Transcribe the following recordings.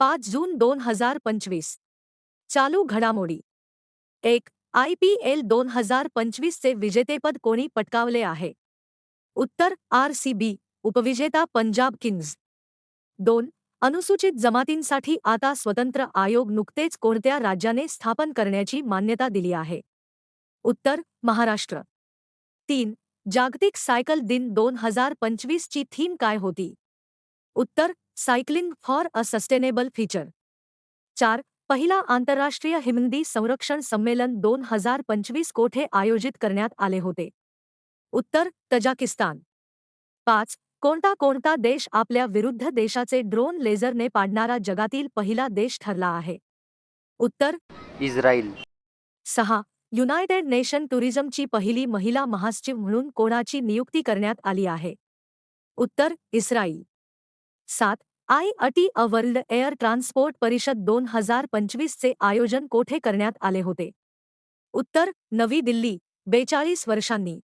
पाच जून दोन हजार पंचवीस. चालू घडामोडी. एक आय पी एल दोन हजार पंचवीसचे विजेतेपद कोणी पटकावले आहे? उत्तर आर सी बी उपविजेता पंजाब किंग्ज. दोन अनुसूचित जमातींसाठी आता स्वतंत्र आयोग नुकतेच कोणत्या राज्याने स्थापन करण्याची मान्यता दिली आहे? उत्तर महाराष्ट्र. तीन जागतिक सायकल दिन दोन हजार पंचवीसची थीम काय होती? उत्तर cycling for a sustainable future. चार पहिला आंतरराष्ट्रीय हिंदी संरक्षण संमेलन दोन हजार पंचवीस कोठे आयोजित करण्यात आले होते? उत्तर तजाकिस्तान. पाच कोणता कोणता देश आपल्या विरुद्ध देशाचे ड्रोन लेझरने पाडणारा जगातील पहिला देश ठरला आहे? उत्तर इस्रायल. सहा युनायटेड नेशन टुरिझमची पहिली महिला महासचिव म्हणून कोणाची नियुक्ती करण्यात आली आहे? उत्तर इस्राईल सात आय अटी अ वर्ल्ड एअर ट्रान्सपोर्ट परिषद दोन हजार पंचवीसचे आयोजन कोठे करण्यात आले होते? उत्तर नवी दिल्ली बेचाळीस वर्षांनी.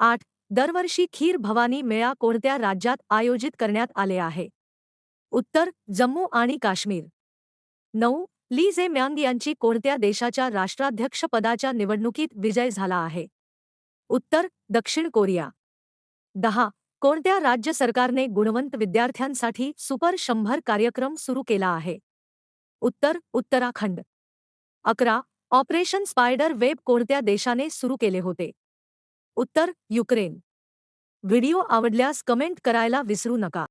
आठ दरवर्षी खीर भवानी मेळा कोणत्या राज्यात आयोजित करण्यात आले आहे? उत्तर जम्मू आणि काश्मीर. नऊ ली जे म्यांग यांची कोणत्या देशाच्या राष्ट्राध्यक्षपदाच्या निवडणुकीत विजय झाला आहे? उत्तर दक्षिण कोरिया. दहा कोणत्या राज्य सरकारने गुणवंत विद्यार्थ्यांसाठी सुपर शंभर कार्यक्रम सुरू केला आहे? उत्तर उत्तराखंड. अकरा ऑपरेशन स्पायडर वेब कोणत्या देशाने सुरू केले होते? उत्तर युक्रेन. व्हिडिओ आवडल्यास कमेंट करायला विसरू नका.